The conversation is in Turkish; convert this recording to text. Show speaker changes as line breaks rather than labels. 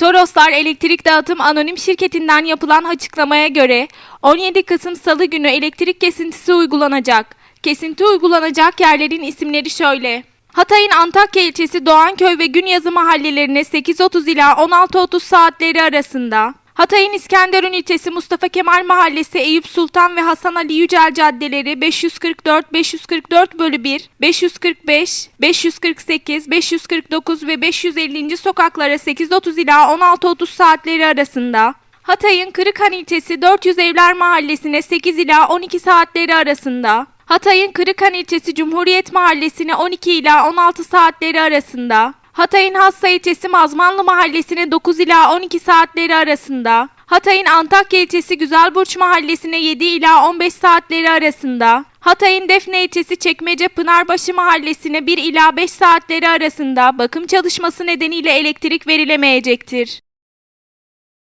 Toroslar Elektrik Dağıtım Anonim Şirketi'nden yapılan açıklamaya göre 17 Kasım Salı günü elektrik kesintisi uygulanacak. Kesinti uygulanacak yerlerin isimleri şöyle. Hatay'ın Antakya ilçesi Doğanköy ve Günyazı mahallelerine 8.30 ila 16.30 saatleri arasında. Hatay'ın İskenderun ilçesi Mustafa Kemal Mahallesi Eyüp Sultan ve Hasan Ali Yücel caddeleri 544, 544 bölü 1, 545, 548, 549 ve 550. sokaklara 8.30 ila 16.30 saatleri arasında. Hatay'ın Kırıkhan ilçesi 400 Evler Mahallesi'ne 8 ila 12 saatleri arasında. Hatay'ın Kırıkhan ilçesi Cumhuriyet Mahallesi'ne 12 ila 16 saatleri arasında. Hatay'ın Hassa ilçesi Mazmanlı Mahallesi'ne 9 ila 12 saatleri arasında. Hatay'ın Antakya ilçesi Güzelburç Mahallesi'ne 7 ila 15 saatleri arasında. Hatay'ın Defne ilçesi Çekmece Pınarbaşı Mahallesi'ne 1 ila 5 saatleri arasında bakım çalışması nedeniyle elektrik verilemeyecektir.